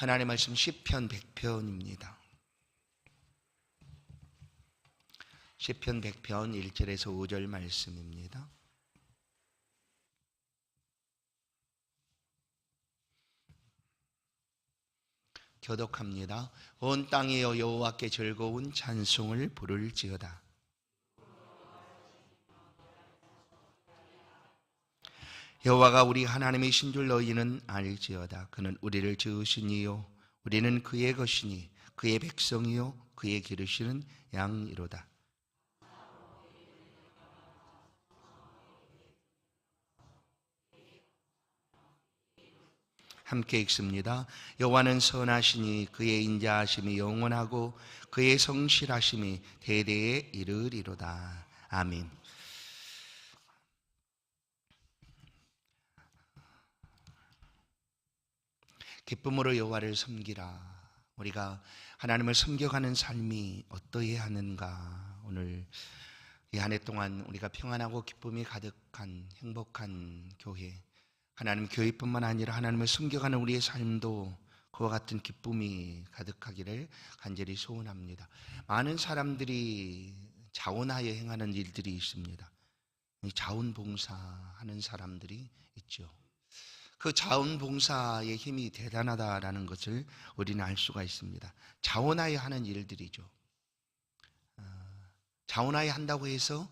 하나님의 말씀 시편 100편입니다. 시편 100편 1절에서 5절 말씀입니다. 교독합니다. 온 땅이여 여호와께 즐거운 찬송을 부를지어다. 여호와가 우리 하나님이신 줄 너희는 알지어다. 그는 우리를 지으신 이요 우리는 그의 것이니 그의 백성이요 그의 기르시는 양이로다. 함께 읽습니다. 여호와는 선하시니 그의 인자하심이 영원하고 그의 성실하심이 대대에 이르리로다. 아멘. 기쁨으로 여호와를 섬기라. 우리가 하나님을 섬겨가는 삶이 어떠해야 하는가? 오늘 이 한 해 동안 우리가 평안하고 기쁨이 가득한 행복한 교회 하나님 교회뿐만 아니라 하나님을 섬겨가는 우리의 삶도 그와 같은 기쁨이 가득하기를 간절히 소원합니다. 많은 사람들이 자원하여 행하는 일들이 있습니다. 자원봉사하는 사람들이 있죠. 그 자원봉사의 힘이 대단하다라는 것을 우리는 알 수가 있습니다. 자원하여 하는 일들이죠. 어, 자원하여 한다고 해서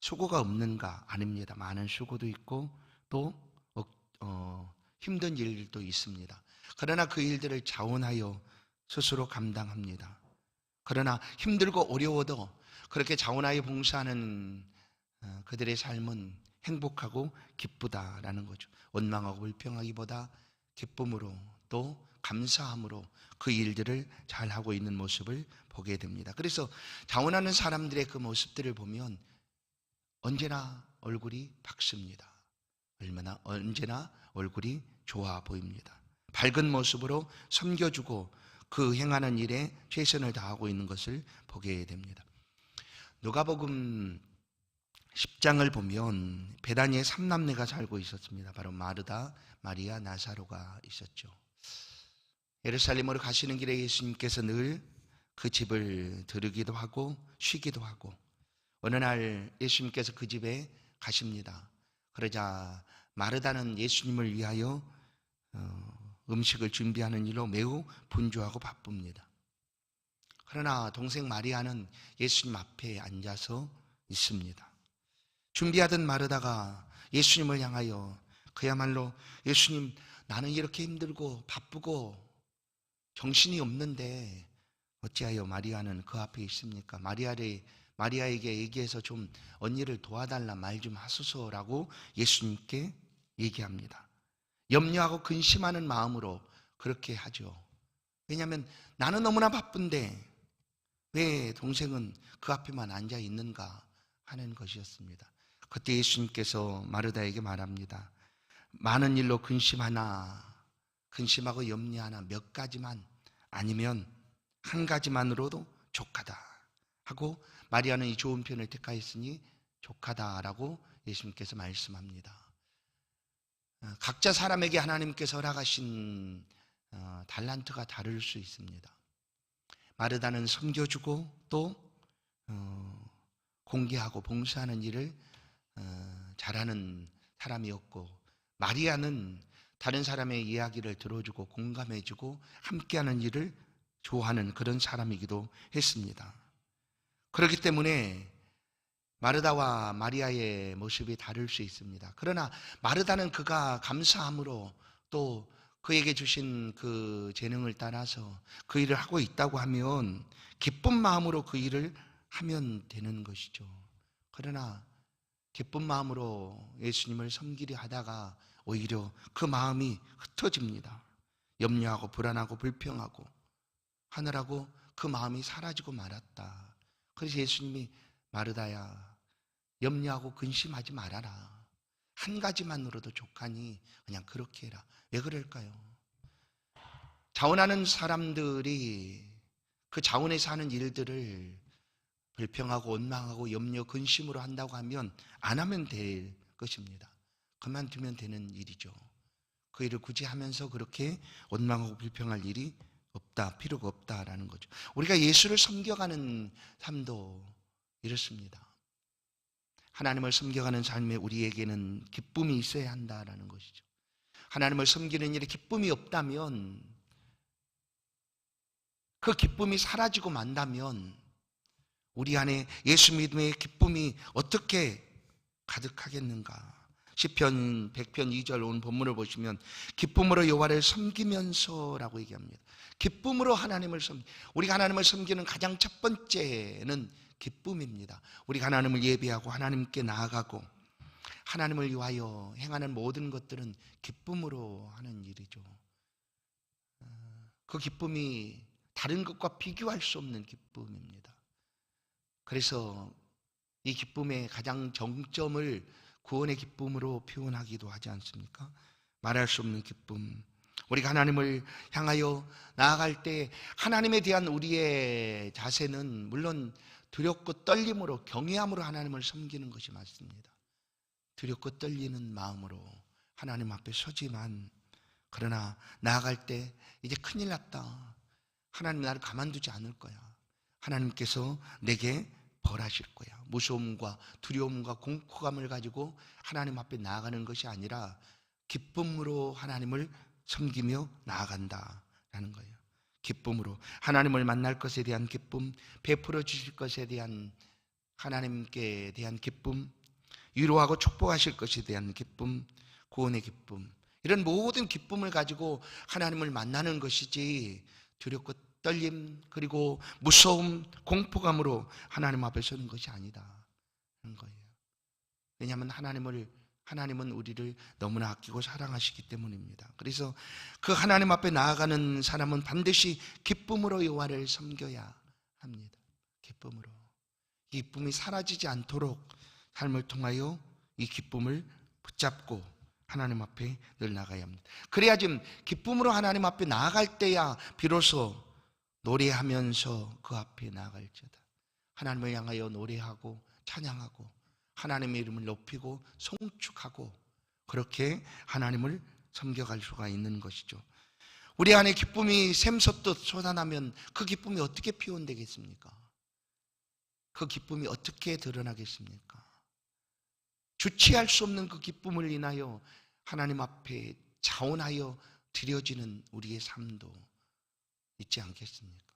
수고가 없는가? 아닙니다. 많은 수고도 있고 또 어, 힘든 일도 있습니다. 그러나 그 일들을 자원하여 스스로 감당합니다. 그러나 힘들고 어려워도 그렇게 자원하여 봉사하는 어, 그들의 삶은 행복하고 기쁘다라는 거죠. 원망하고 불평하기보다 기쁨으로 또 감사함으로 그 일들을 잘 하고 있는 모습을 보게 됩니다. 그래서 자원하는 사람들의 그 모습들을 보면 언제나 얼굴이 밝습니다. 얼마나 언제나 얼굴이 좋아 보입니다. 밝은 모습으로 섬겨주고 그 행하는 일에 최선을 다하고 있는 것을 보게 됩니다. 누가복음 10장을 보면 베다니에 삼남매가 살고 있었습니다. 바로 마르다, 마리아, 나사로가 있었죠. 예루살렘으로 가시는 길에 예수님께서 늘 그 집을 들으기도 하고 쉬기도 하고 어느 날 예수님께서 그 집에 가십니다. 그러자 마르다는 예수님을 위하여 어, 음식을 준비하는 일로 매우 분주하고 바쁩니다. 그러나 동생 마리아는 예수님 앞에 앉아서 있습니다. 준비하던 마르다가 예수님을 향하여 그야말로 예수님 나는 이렇게 힘들고 바쁘고 정신이 없는데 어찌하여 마리아는 그 앞에 있습니까? 마리아를 마리아에게 얘기해서 좀 언니를 도와달라 말 좀 하소서라고 예수님께 얘기합니다. 염려하고 근심하는 마음으로 그렇게 하죠. 왜냐하면 나는 너무나 바쁜데 왜 동생은 그 앞에만 앉아 있는가 하는 것이었습니다. 그때 예수님께서 마르다에게 말합니다. 많은 일로 근심하나, 근심하고 염려하나 몇 가지만 아니면 한 가지만으로도 족하다 하고 마리아는 이 좋은 편을 택하였으니 족하다라고 예수님께서 말씀합니다. 어, 각자 사람에게 하나님께서 허락하신 어, 달란트가 다를 수 있습니다. 마르다는 섬겨주고 또 어, 공개하고 봉사하는 일을 잘하는 사람이었고 마리아는 다른 사람의 이야기를 들어주고 공감해주고 함께하는 일을 좋아하는 그런 사람이기도 했습니다. 그렇기 때문에 마르다와 마리아의 모습이 다를 수 있습니다. 그러나 마르다는 그가 감사함으로 또 그에게 주신 그 재능을 따라서 그 일을 하고 있다고 하면 기쁜 마음으로 그 일을 하면 되는 것이죠. 그러나 기쁜 마음으로 예수님을 섬기려 하다가 오히려 그 마음이 흩어집니다. 염려하고 불안하고 불평하고 하느라고 그 마음이 사라지고 말았다. 그래서 예수님이 마르다야 염려하고 근심하지 말아라. 한 가지만으로도 족하니 그냥 그렇게 해라. 왜 그럴까요? 자원하는 사람들이 그 자원에서 하는 일들을 불평하고 원망하고 염려 근심으로 한다고 하면 안 하면 될 것입니다. 그만두면 되는 일이죠. 그 일을 굳이 하면서 그렇게 원망하고 불평할 일이 없다, 필요가 없다라는 거죠. 우리가 예수를 섬겨가는 삶도 이렇습니다. 하나님을 섬겨가는 삶에 우리에게는 기쁨이 있어야 한다라는 것이죠. 하나님을 섬기는 일에 기쁨이 없다면 그 기쁨이 사라지고 만다면 우리 안에 예수 믿음의 기쁨이 어떻게 가득하겠는가? 시편 100편 2절 온 본문을 보시면 기쁨으로 여호와를 섬기면서라고 얘기합니다. 기쁨으로 하나님을 섬 우리가 하나님을 섬기는 가장 첫 번째는 기쁨입니다. 우리가 하나님을 예배하고 하나님께 나아가고 하나님을 위하여 행하는 모든 것들은 기쁨으로 하는 일이죠. 어, 그 기쁨이 다른 것과 비교할 수 없는 기쁨입니다. 그래서 이 기쁨의 가장 정점을 구원의 기쁨으로 표현하기도 하지 않습니까? 말할 수 없는 기쁨. 우리가 하나님을 향하여 나아갈 때 하나님에 대한 우리의 자세는 물론 두렵고 떨림으로 경외함으로 하나님을 섬기는 것이 맞습니다. 두렵고 떨리는 마음으로 하나님 앞에 서지만 그러나 나아갈 때 이제 큰일 났다. 하나님 나를 가만두지 않을 거야. 하나님께서 내게 벌하실 거야. 무서움과 두려움과 공포감을 가지고 하나님 앞에 나아가는 것이 아니라 기쁨으로 하나님을 섬기며 나아간다라는 거예요. 기쁨으로 하나님을 만날 것에 대한 기쁨, 베풀어 주실 것에 대한 하나님께 대한 기쁨, 위로하고 축복하실 것에 대한 기쁨, 구원의 기쁨. 이런 모든 기쁨을 가지고 하나님을 만나는 것이지 두렵고 떨림 그리고 무서움, 공포감으로 하나님 앞에 서는 것이 아니다. 하는 거예요. 왜냐하면 하나님을 하나님은 우리를 너무나 아끼고 사랑하시기 때문입니다. 그래서 그 하나님 앞에 나아가는 사람은 반드시 기쁨으로 여호와를 섬겨야 합니다. 기쁨으로. 기쁨이 사라지지 않도록 삶을 통하여 이 기쁨을 붙잡고 하나님 앞에 늘 나가야 합니다. 그래야 지 기쁨으로 하나님 앞에 나아갈 때야 비로소 노래하면서 그 앞에 나아갈지어다. 하나님을 향하여 노래하고 찬양하고 하나님의 이름을 높이고 송축하고 그렇게 하나님을 섬겨갈 수가 있는 것이죠. 우리 안에 기쁨이 샘솟듯 솟아나면 그 기쁨이 어떻게 피원되겠습니까? 그 기쁨이 어떻게 드러나겠습니까? 주체할 수 없는 그 기쁨을 인하여 하나님 앞에 자원하여 드려지는 우리의 삶도 있지 않겠습니까?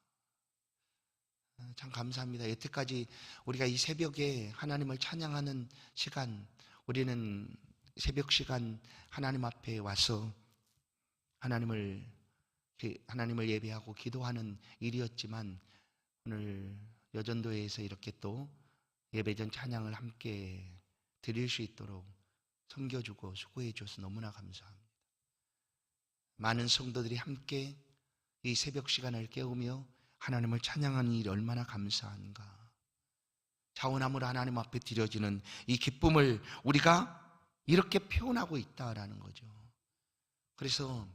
아, 참 감사합니다. 여태까지 우리가 이 새벽에 하나님을 찬양하는 시간, 우리는 새벽 시간 하나님 앞에 와서 하나님을 하나님을 예배하고 기도하는 일이었지만 오늘 여전도에서 이렇게 또 예배전 찬양을 함께 드릴 수 있도록 섬겨주고 수고해 줘서 너무나 감사합니다. 많은 성도들이 함께 이 새벽 시간을 깨우며 하나님을 찬양하는 일이 얼마나 감사한가. 자원함으로 하나님 앞에 드려지는 이 기쁨을 우리가 이렇게 표현하고 있다라는 거죠. 그래서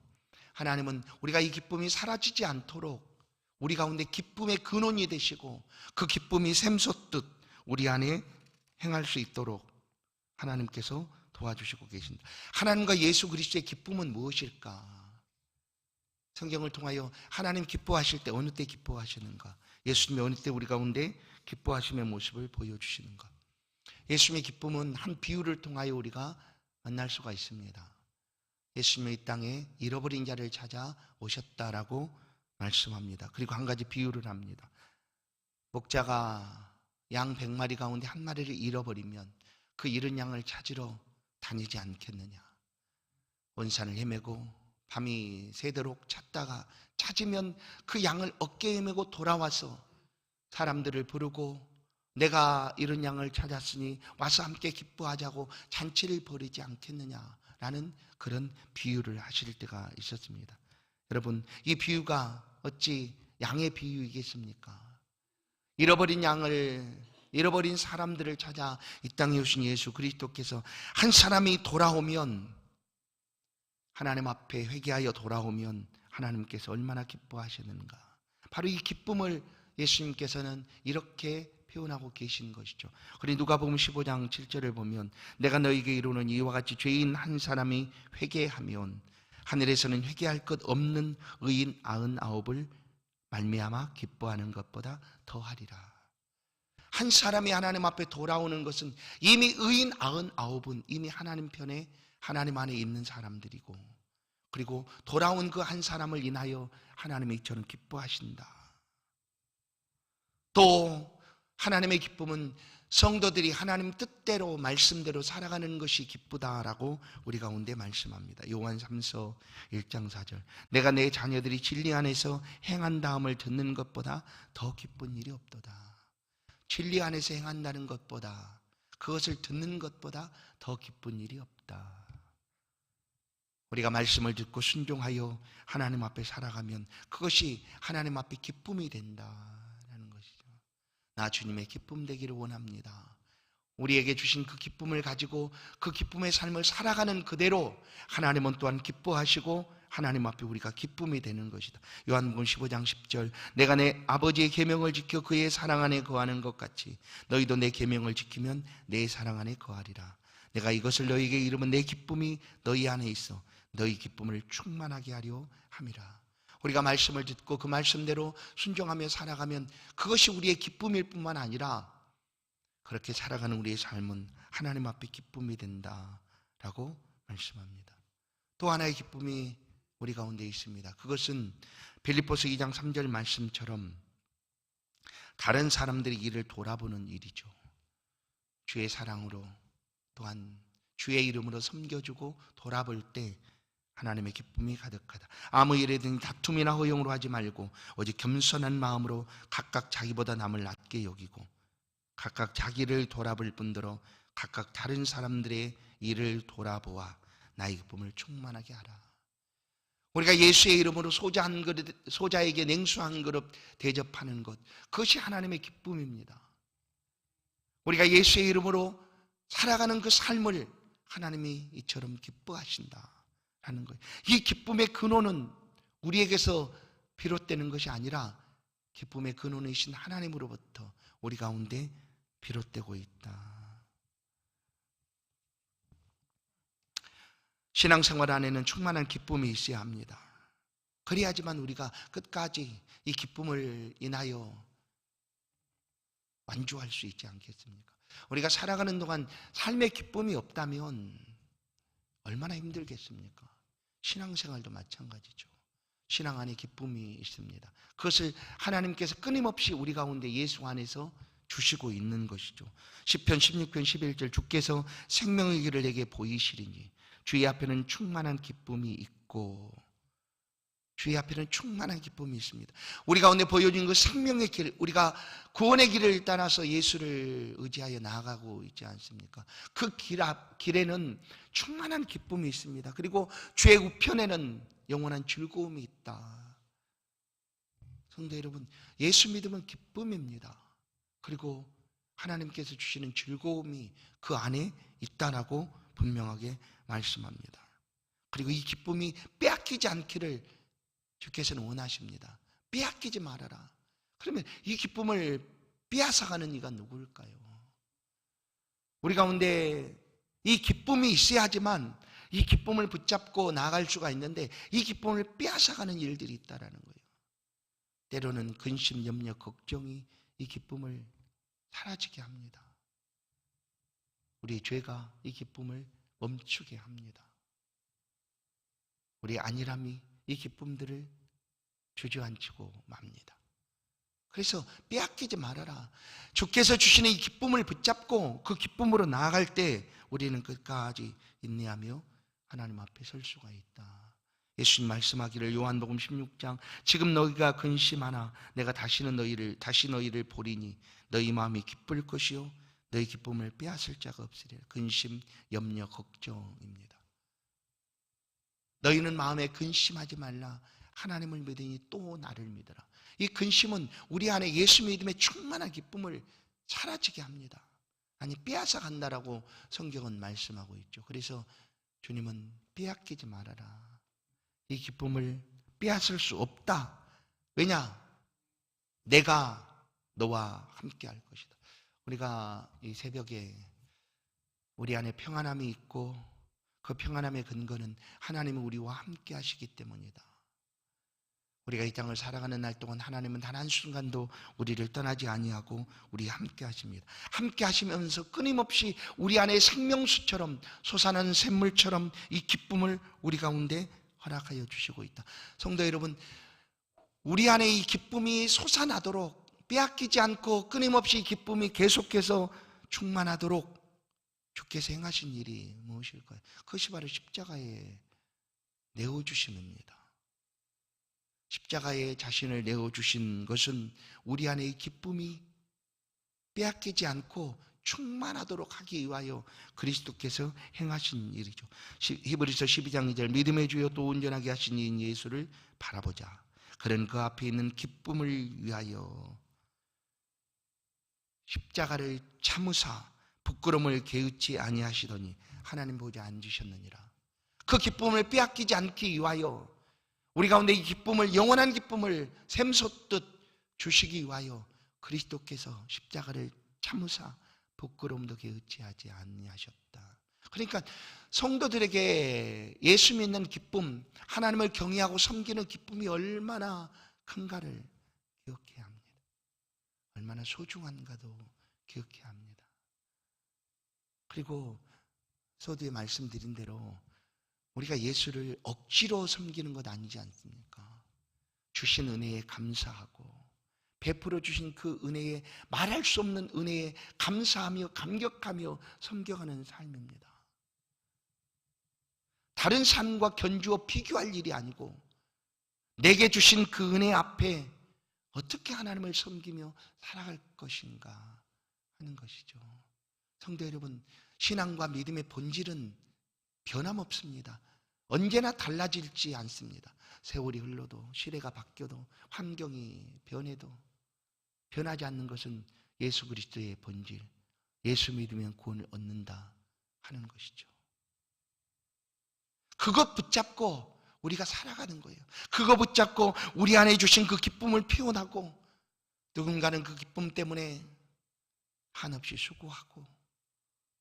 하나님은 우리가 이 기쁨이 사라지지 않도록 우리 가운데 기쁨의 근원이 되시고 그 기쁨이 샘솟듯 우리 안에 행할 수 있도록 하나님께서 도와주시고 계신다. 하나님과 예수 그리스도의 기쁨은 무엇일까? 성경을 통하여 하나님 기뻐하실 때 어느 때 기뻐하시는가? 예수님이 어느 때 우리 가운데 기뻐하심의 모습을 보여주시는가? 예수님의 기쁨은 한 비유를 통하여 우리가 만날 수가 있습니다. 예수님의 이 땅에 잃어버린 자를 찾아 오셨다라고 말씀합니다. 그리고 한 가지 비유를 합니다. 목자가 양 100마리 가운데 한 마리를 잃어버리면 그 잃은 양을 찾으러 다니지 않겠느냐. 원산을 헤매고 밤이 새도록 찾다가 찾으면 그 양을 어깨에 메고 돌아와서 사람들을 부르고 내가 이런 양을 찾았으니 와서 함께 기뻐하자고 잔치를 벌이지 않겠느냐라는 그런 비유를 하실 때가 있었습니다. 여러분, 이 비유가 어찌 양의 비유이겠습니까? 잃어버린 양을 잃어버린 사람들을 찾아 이 땅에 오신 예수 그리스도께서 한 사람이 돌아오면 하나님 앞에 회개하여 돌아오면 하나님께서 얼마나 기뻐하시는가. 바로 이 기쁨을 예수님께서는 이렇게 표현하고 계신 것이죠. 그리 누가 보면 15장 7절을 보면 내가 너에게 이루는 이와 같이 죄인 한 사람이 회개하면 하늘에서는 회개할 것 없는 의인 아흔 아홉을 말미암아 기뻐하는 것보다 더하리라. 한 사람이 하나님 앞에 돌아오는 것은 이미 의인 아흔 아홉은 이미 하나님 편에 하나님 안에 있는 사람들이고 그리고 돌아온 그 한 사람을 인하여 하나님이 저는 기뻐하신다. 또 하나님의 기쁨은 성도들이 하나님 뜻대로 말씀대로 살아가는 것이 기쁘다라고 우리 가운데 말씀합니다. 요한 3서 1장 4절. 내가 내 자녀들이 진리 안에서 행한 다음을 듣는 것보다 더 기쁜 일이 없도다. 진리 안에서 행한다는 것보다 그것을 듣는 것보다 더 기쁜 일이 없다. 우리가 말씀을 듣고 순종하여 하나님 앞에 살아가면 그것이 하나님 앞에 기쁨이 된다라는 것이죠. 나 주님의 기쁨 되기를 원합니다. 우리에게 주신 그 기쁨을 가지고 그 기쁨의 삶을 살아가는 그대로 하나님은 또한 기뻐하시고 하나님 앞에 우리가 기쁨이 되는 것이다. 요한복음 15장 10절 내가 내 아버지의 계명을 지켜 그의 사랑 안에 거하는 것 같이 너희도 내 계명을 지키면 내 사랑 안에 거하리라. 내가 이것을 너희에게 이르면 내 기쁨이 너희 안에 있어 너희 기쁨을 충만하게 하려 함이라. 우리가 말씀을 듣고 그 말씀대로 순종하며 살아가면 그것이 우리의 기쁨일 뿐만 아니라 그렇게 살아가는 우리의 삶은 하나님 앞에 기쁨이 된다라고 말씀합니다. 또 하나의 기쁨이 우리 가운데 있습니다. 그것은 빌립보서 2장 3절 말씀처럼 다른 사람들의 일을 돌아보는 일이죠. 주의 사랑으로 또한 주의 이름으로 섬겨주고 돌아볼 때 하나님의 기쁨이 가득하다. 아무 일에든 다툼이나 허용으로 하지 말고 오직 겸손한 마음으로 각각 자기보다 남을 낮게 여기고 각각 자기를 돌아볼 뿐더러 각각 다른 사람들의 일을 돌아보아 나의 기쁨을 충만하게 하라. 우리가 예수의 이름으로 소자 한 그릇, 소자에게 냉수 한 그릇 대접하는 것, 그것이 하나님의 기쁨입니다. 우리가 예수의 이름으로 살아가는 그 삶을 하나님이 이처럼 기뻐하신다. 하는 거예요. 이 기쁨의 근원은 우리에게서 비롯되는 것이 아니라 기쁨의 근원이신 하나님으로부터 우리 가운데 비롯되고 있다. 신앙생활 안에는 충만한 기쁨이 있어야 합니다. 그래야지만 우리가 끝까지 이 기쁨을 인하여 완주할 수 있지 않겠습니까? 우리가 살아가는 동안 삶의 기쁨이 없다면 얼마나 힘들겠습니까? 신앙생활도 마찬가지죠. 신앙 안에 기쁨이 있습니다. 그것을 하나님께서 끊임없이 우리 가운데 예수 안에서 주시고 있는 것이죠. 10편 16편 11절 주께서 생명의 길을 내게 보이시리니 주의 앞에는 충만한 기쁨이 있고 주의 앞에는 충만한 기쁨이 있습니다. 우리 가운데 보여진 그 생명의 길, 우리가 구원의 길을 따라서 예수를 의지하여 나아가고 있지 않습니까? 그 길 앞, 길에는 충만한 기쁨이 있습니다. 그리고 주의 우편에는 영원한 즐거움이 있다. 성도 여러분, 예수 믿으면 기쁨입니다. 그리고 하나님께서 주시는 즐거움이 그 안에 있다라고 분명하게 말씀합니다. 그리고 이 기쁨이 빼앗기지 않기를 주께서는 원하십니다. 빼앗기지 말아라. 그러면 이 기쁨을 빼앗아가는 이가 누구일까요? 우리 가운데 이 기쁨이 있어야지만 이 기쁨을 붙잡고 나아갈 수가 있는데 이 기쁨을 빼앗아가는 일들이 있다라는 거예요. 때로는 근심, 염려, 걱정이 이 기쁨을 사라지게 합니다. 우리 죄가 이 기쁨을 멈추게 합니다. 우리 안일함이 이 기쁨들을 주저앉히고 맙니다. 그래서 빼앗기지 말아라. 주께서 주시는 이 기쁨을 붙잡고 그 기쁨으로 나아갈 때 우리는 끝까지 인내하며 하나님 앞에 설 수가 있다. 예수님 말씀하기를 요한복음 16장 지금 너희가 근심하나 내가 다시는 너희를 다시 너희를 보리니 너희 마음이 기쁠 것이요 너희 기쁨을 빼앗을 자가 없으리라. 근심, 염려, 걱정입니다. 너희는 마음에 근심하지 말라. 하나님을 믿으니 또 나를 믿어라. 이 근심은 우리 안에 예수 믿음의 충만한 기쁨을 사라지게 합니다. 아니 빼앗아 간다라고 성경은 말씀하고 있죠. 그래서 주님은 빼앗기지 말아라. 이 기쁨을 빼앗을 수 없다. 왜냐? 내가 너와 함께 할 것이다. 우리가 이 새벽에 우리 안에 평안함이 있고 그 평안함의 근거는 하나님은 우리와 함께 하시기 때문이다. 우리가 이 땅을 살아가는 날 동안 하나님은 단 한순간도 우리를 떠나지 아니하고 우리 함께 하십니다. 함께 하시면서 끊임없이 우리 안에 생명수처럼 솟아나는 샘물처럼 이 기쁨을 우리 가운데 허락하여 주시고 있다. 성도 여러분, 우리 안에 이 기쁨이 솟아나도록 빼앗기지 않고 끊임없이 이 기쁨이 계속해서 충만하도록 주께서 행하신 일이 무엇일까요? 그것이 바로 십자가에 내어주심입니다. 십자가에 자신을 내어주신 것은 우리 이 기쁨이 빼앗기지 않고 충만하도록 하기 위하여 그리스도께서 행하신 일이죠. 시- 히브리서 12장 2절 믿음의 주여 또 온전하게 하신 이인 예수를 바라보자. 그는 그 앞에 있는 기쁨을 위하여 십자가를 참으사 부끄러움을 개의치 아니하시더니 하나님 보좌 앉으셨느니라. 그 기쁨을 빼앗기지 않기 위하여 우리 가운데 이 기쁨을 영원한 기쁨을 샘솟듯 주시기 위하여 그리스도께서 십자가를 참으사 부끄러움도 개의치하지 아니하셨다. 그러니까 성도들에게 예수 믿는 기쁨, 하나님을 경외하고 섬기는 기쁨이 얼마나 큰가를 기억해야 합니다. 얼마나 소중한가도 기억해야 합니다. 그리고 서두에 말씀드린 대로 우리가 예수를 억지로 섬기는 것 아니지 않습니까? 주신 은혜에 감사하고 베풀어 주신 그 은혜에 말할 수 없는 은혜에 감사하며 감격하며 섬겨가는 삶입니다. 다른 삶과 견주어 비교할 일이 아니고 내게 주신 그 은혜 앞에 어떻게 하나님을 섬기며 살아갈 것인가 하는 것이죠. 성도 여러분, 신앙과 믿음의 본질은 변함없습니다. 언제나 달라질지 않습니다. 세월이 흘러도 시대가 바뀌어도 환경이 변해도 변하지 않는 것은 예수 그리스도의 본질, 예수 믿으면 구원을 얻는다 하는 것이죠. 그것 붙잡고 우리가 살아가는 거예요. 그거 붙잡고 우리 안에 주신 그 기쁨을 표현하고 누군가는 그 기쁨 때문에 한없이 수고하고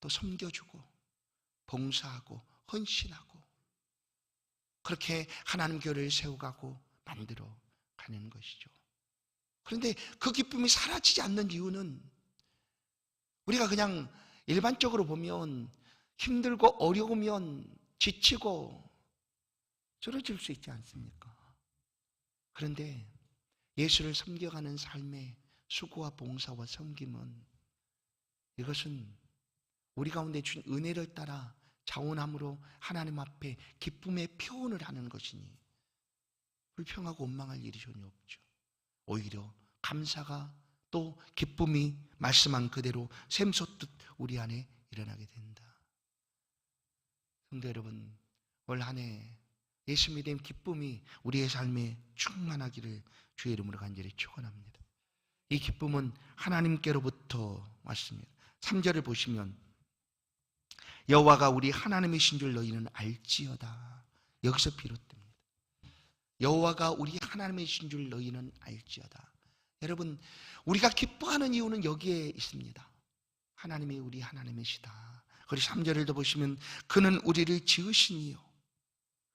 또 섬겨주고 봉사하고 헌신하고 그렇게 하나님 교회를 세워가고 만들어 가는 것이죠. 그런데 그 기쁨이 사라지지 않는 이유는 우리가 그냥 일반적으로 보면 힘들고 어려우면 지치고 쓰러질 수 있지 않습니까? 그런데 예수를 섬겨가는 삶의 수고와 봉사와 섬김은 이것은 우리 가운데 준 은혜를 따라 자원함으로 하나님 앞에 기쁨의 표현을 하는 것이니 불평하고 원망할 일이 전혀 없죠. 오히려 감사가 또 기쁨이 말씀한 그대로 샘솟듯 우리 안에 일어나게 된다. 성도 여러분, 올 한 해 예수 믿음 기쁨이 우리의 삶에 충만하기를 주의 이름으로 간절히 축원합니다. 이 기쁨은 하나님께로부터 왔습니다. 3절을 보시면 여호와가 우리 하나님이신 줄 너희는 알지어다. 여기서 비롯됩니다. 여호와가 우리 하나님이신 줄 너희는 알지어다. 여러분, 우리가 기뻐하는 이유는 여기에 있습니다. 하나님이 우리 하나님이시다. 그리고 3절을 더 보시면 그는 우리를 지으시니요.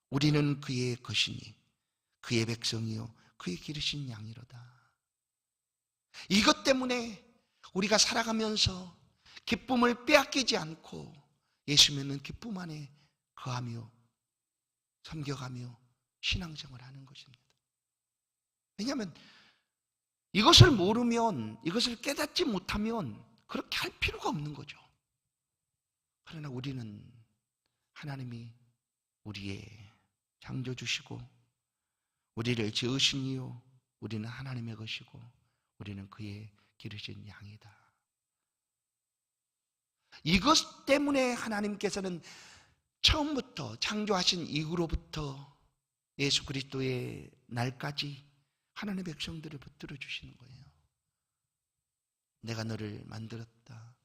우리는 그의 것이니 그의 백성이요. 그의 기르신 양이로다. 이것 때문에 우리가 살아가면서 기쁨을 빼앗기지 않고 예수 믿는 기쁨 안에 거하며 섬겨가며 신앙생활 하는 것입니다. 왜냐하면 이것을 모르면 이것을 깨닫지 못하면 그렇게 할 필요가 없는 거죠. 그러나 우리는 하나님이 우리의 창조 주시고 우리를 지으시니요 우리는 하나님의 것이고 우리는 그의 기르신 양이다. 이것 때문에 하나님께서는 처음부터 창조하신 이후로부터 예수 그리스도의 날까지 하나님의 백성들을 붙들어 주시는 거예요. 내가 너를 만들었다.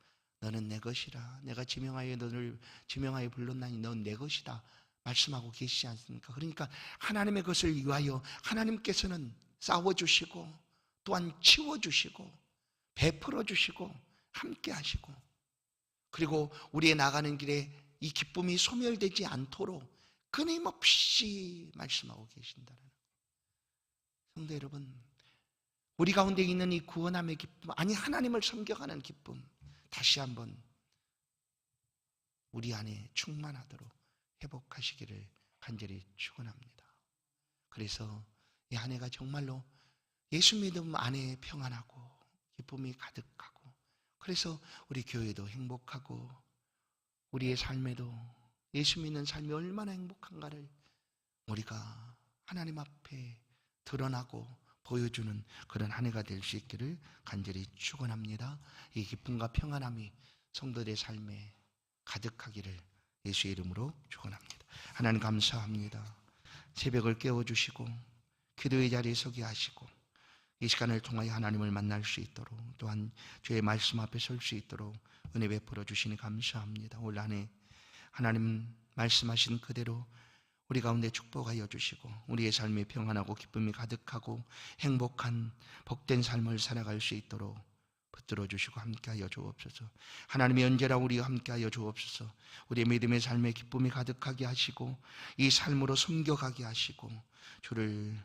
너는 내 것이라. 내가 지명하여 너를 지명하여 불렀나니 넌 내 것이다. 말씀하고 계시지 않습니까? 그러니까 하나님의 것을 위하여 하나님께서는 싸워 주시고 또한 치워 주시고 베풀어 주시고 함께 하시고 그리고 우리의 나가는 길에 이 기쁨이 소멸되지 않도록 끊임없이 말씀하고 계신다는 성도 여러분 우리 가운데 있는 이 구원함의 기쁨 아니 하나님을 섬겨가는 기쁨 다시 한번 우리 안에 충만하도록 회복하시기를 간절히 축원합니다. 그래서 이한 해가 정말로 예수 믿음 안에 평안하고 기쁨이 가득하고 그래서 우리 교회도 행복하고 우리의 삶에도 예수 믿는 삶이 얼마나 행복한가를 우리가 하나님 앞에 드러나고 보여주는 그런 한 해가 될 수 있기를 간절히 축원합니다. 이 기쁨과 평안함이 성도들의 삶에 가득하기를 예수의 이름으로 축원합니다. 하나님 감사합니다. 새벽을 깨워 주시고 기도의 자리에 서게 하시고 이 시간을 통하여 하나님을 만날 수 있도록 또한 주의 말씀 앞에 설 수 있도록 은혜 베풀어 주시니 감사합니다. 올 한해 하나님 말씀하신 그대로 우리 가운데 축복하여 주시고 우리의 삶이 평안하고 기쁨이 가득하고 행복한 복된 삶을 살아갈 수 있도록 붙들어 주시고 함께하여 주옵소서. 하나님이 언제나 우리와 함께하여 주옵소서. 우리의 믿음의 삶에 기쁨이 가득하게 하시고 이 삶으로 섬겨가게 하시고 주를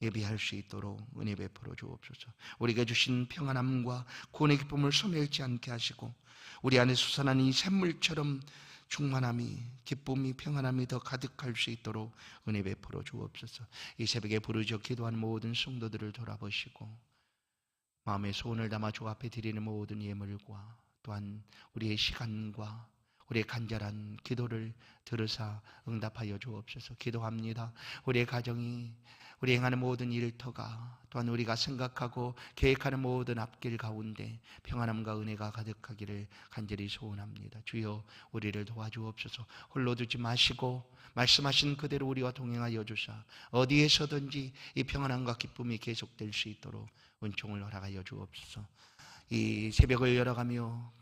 예비할 수 있도록 은혜 베풀어 주옵소서. 우리가 주신 평안함과 구원의 기쁨을 소멸지 않게 하시고 우리 안에 솟아나는 이 샘물처럼 충만함이 기쁨이 평안함이 더 가득할 수 있도록 은혜 베풀어 주옵소서. 이 새벽에 부르짖어 기도하는 모든 성도들을 돌아보시고 마음의 소원을 담아 주 앞에 드리는 모든 예물과 또한 우리의 시간과 우리의 간절한 기도를 들으사 응답하여 주옵소서. 기도합니다. 우리의 가정이 우리 행하는 모든 일터가 또한 우리가 생각하고 계획하는 모든 앞길 가운데 평안함과 은혜가 가득하기를 간절히 소원합니다. 주여 우리를 도와주옵소서. 홀로 두지 마시고 말씀하신 그대로 우리와 동행하여 주사 어디에서든지 이 평안함과 기쁨이 계속될 수 있도록 은총을 허락하여 주옵소서. 이 새벽을 열어가며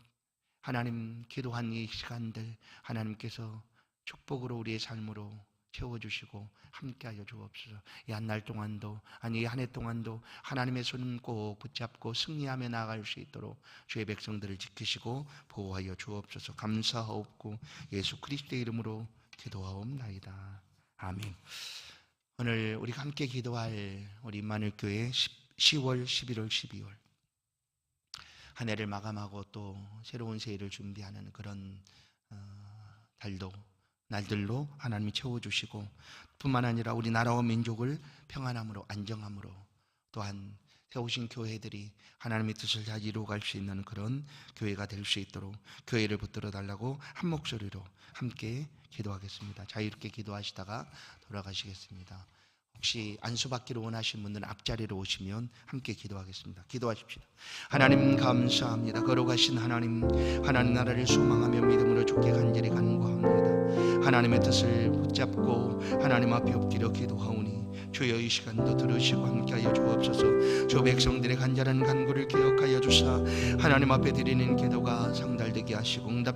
하나님 기도한 이 시간들 하나님께서 축복으로 우리의 삶으로 채워주시고 함께하여 주옵소서. 이 한 날 동안도 아니 이 한 해 동안도 하나님의 손 꼭 붙잡고 승리하며 나아갈 수 있도록 주의 백성들을 지키시고 보호하여 주옵소서. 감사하옵고 예수 그리스도의 이름으로 기도하옵나이다. 아멘. 오늘 우리가 함께 기도할 우리 임마늘 교회 10월, 11월, 12월 한 해를 마감하고 또 새로운 새해를 준비하는 그런 어, 달도 날들로 하나님이 채워주시고 뿐만 아니라 우리 나라와 민족을 평안함으로 안정함으로 또한 세우신 교회들이 하나님의 뜻을 잘 이루어갈 수 있는 그런 교회가 될 수 있도록 교회를 붙들어 달라고 한 목소리로 함께 기도하겠습니다. 자유롭게 기도하시다가 돌아가시겠습니다. 혹시 안수받기를 원하시는 분들은 앞자리로 오시면 함께 기도하겠습니다. 기도하십시다. 하나님 감사합니다. 걸어가신 하나님, 하나님 나라를 소망하며 믿음으로 죽게 간절히 간구합니다. 하나님의 뜻을 붙잡고 하나님 앞에 엎드려 기도하오니 주여 이 시간도 들으시고 함께하여 주옵소서. 주 백성들의 간절한 간구를 기억하여 주사 하나님 앞에 드리는 기도가 상달되게 하시고 응답